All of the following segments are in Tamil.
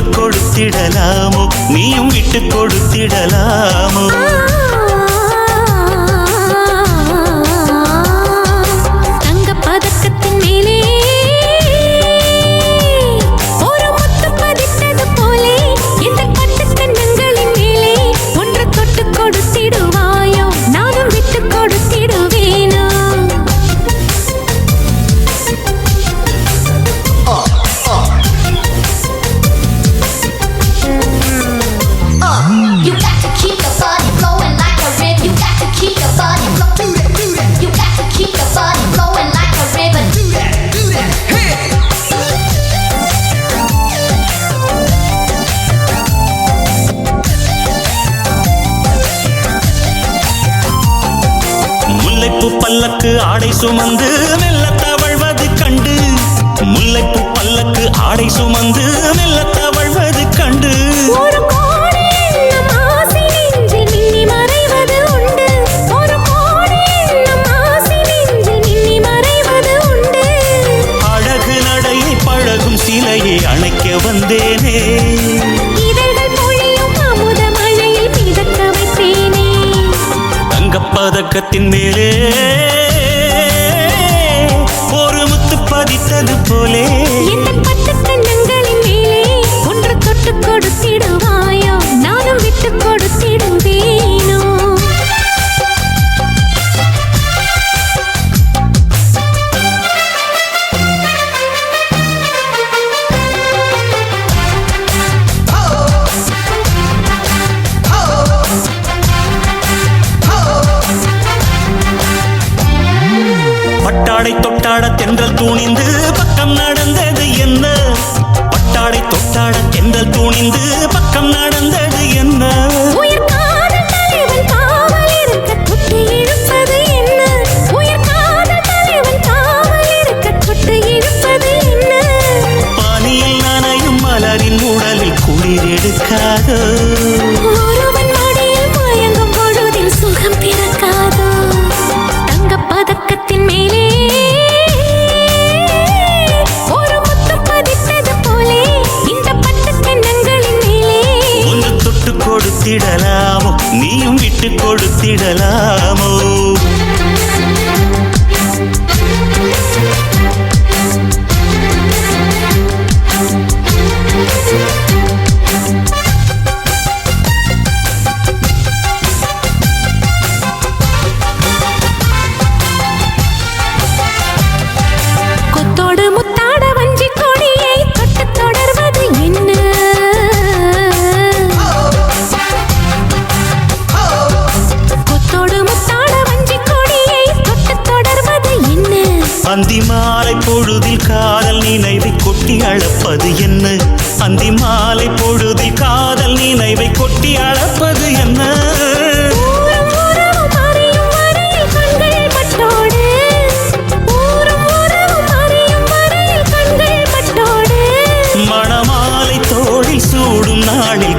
വിട്ടുകൊടുത്തിടലാമോ? നീയും വിട്ടുകൊടുത്തിടലാമോ? முல்லைப்பூ பல்லக்கு ஆடை சுமந்து மெல்ல தவழ்வது கண்டு. முல்லைப்பூ பல்லக்கு ஆடை சுமந்து மெல்ல தவழ்வது கண்டு அழகு நடையை பழகும் சிலையை அணைக்க மேல் துணிந்து பக்கம் நடந்தது என்ன? பட்டாடை தொட்டாட தென்றல் துணிந்து பக்கம் நடந்தது என்ன? மீட்டு கொடுத்திடலாமோ? அந்தி மாலை பொழுதில் காதல் நினைவை கொட்டி அழப்பது என்ன? அந்தி மாலை பொழுதில் காதல் நினைவை கொட்டி அழப்பது என்ன?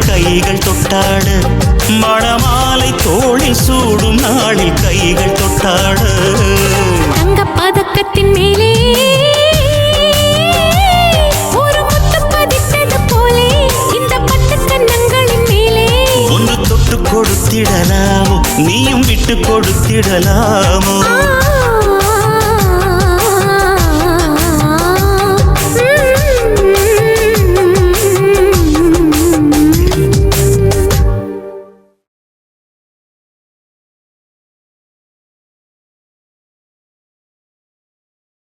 கைகள் தொட்டாட. மணமாலை தோளில் சூடும் நாளில் கைகள் தொட்டாட. தங்க பதக்கத்தின் மேலே. ஒரு முத்து பதித்தது இந்த பத்து கண்ணங்களின் மேலே. ஒன்று தொட்டு கொடுத்திடலாமோ? நீயும் விட்டு கொடுத்திடலாமோ?